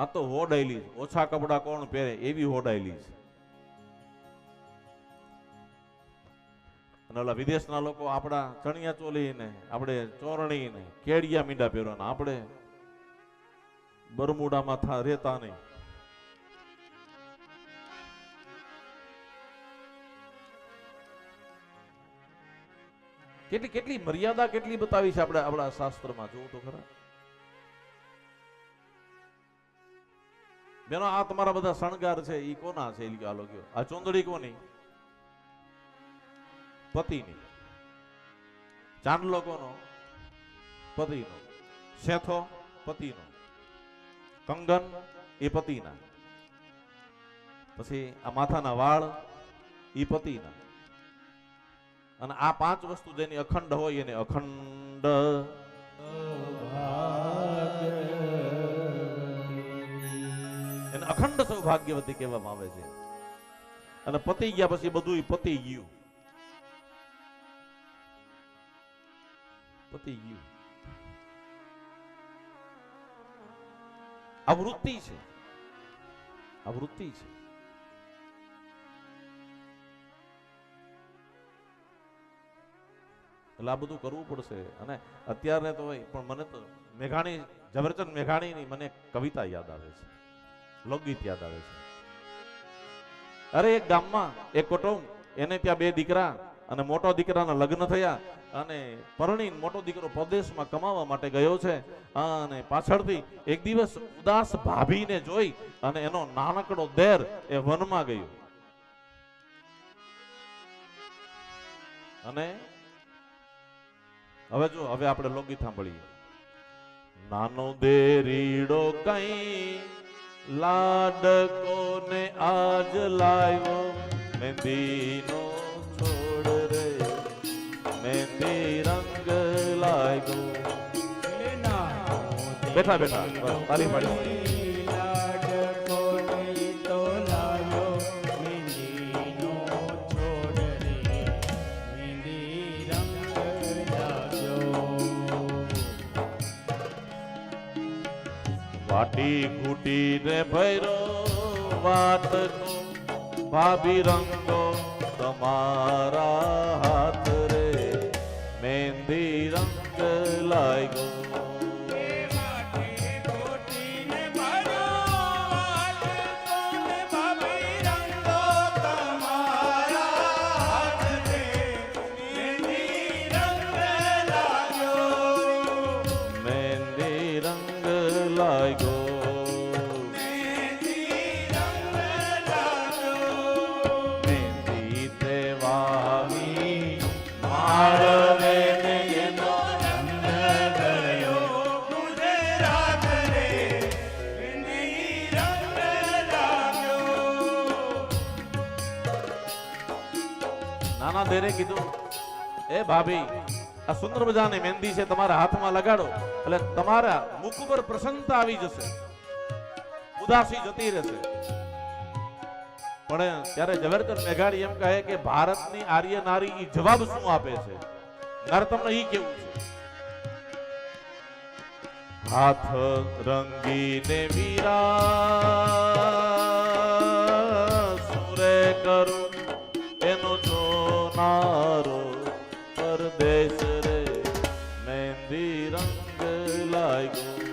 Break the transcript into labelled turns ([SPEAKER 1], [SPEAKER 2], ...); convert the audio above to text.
[SPEAKER 1] આ તો હોડાયેલી ઓછા કપડા કોણ પહેરે? એવી હોડાયેલી છે. અને ઓલા વિદેશના લોકો આપણા ચણિયા ચોલી ને આપણે ચોરણી ને કેડિયા મીંડા પહેરવાના. આપણે બરમુડામાં થા, રહેતા નહીં. કેટલી કેટલી મર્યાદા કેટલી બતાવી છે આપણે, આપણા શાસ્ત્રમાં? જોવું તો ખરા. બેનો, આ તમારા બધા શણગાર છે એ કોના છે આ ચોંદડી કોની? પતિની. ચાંદલો કોનો? પતિનો. શેથો? પતિનો. કંગન? એ પતિના. પછી આ માથાના વાળ એ પતિના. અને આ પાંચ વસ્તુ જેની અખંડ હોય એને અખંડ અખંડ સૌભાગ્યવતી કહેવામાં આવે છે. અને પતી ગયા પછી બધું પતી ગયું. પતી ગયું. આ વૃત્તિ છે. આ વૃત્તિ છે. એટલે આ બધું કરવું પડશે. અને અત્યારે તો હોય, પણ મને તો મેઘાણી, ઝવેરચંદ મેઘાણીની મને કવિતા યાદ આવે છે. લોકગીત યાદ આવે છે. અરે, એક ગામમાં એક કુટુંબ, એને ત્યાં બે દીકરા અને મોટો દીકરાના લગ્ન થયા અને પરણી મોટો દીકરો પ્રદેશમાં કમાવા માટે ગયો છે અને પાછળથી એક દિવસ ઉદાસ ભાભીને જોઈ અને એનો નાનકડો દેર એ વનમાં ગયો. અને હવે જો, હવે આપણે લોકગીત સાંભળીએ. નાનો દેરીડો કઈ લાડકો ને આજ લાવ્યો મહેંદીનો છોડ રે. મહેંદી રંગ લાગ્યો. બેઠા બેઠા તાલી પાડી. વાટી ખૂટી ને ભૈરો વાટકો ભાભી રંગો તમારા હાથ. નાના દેરે કીધું એ ભાભી આ સુંદર મજાની મહેંદી છે તમારા હાથમાં લગાડો એટલે તમારા મુખ ઉપર પ્રસન્નતા આવી જશે ઉદાસી જતી રહેશે પણ ત્યારે ઝવેરચંદ મેઘાણી એમ કહે કે ભારતની આર્ય નારી એ જવાબ શું આપે છે? મારે તમને એ કેવું છે? હાથ રંગીને વીરા સુરે કરું એનો જો જોનારો પરદેશ રે, મહેંદી રંગ લાગ્યો.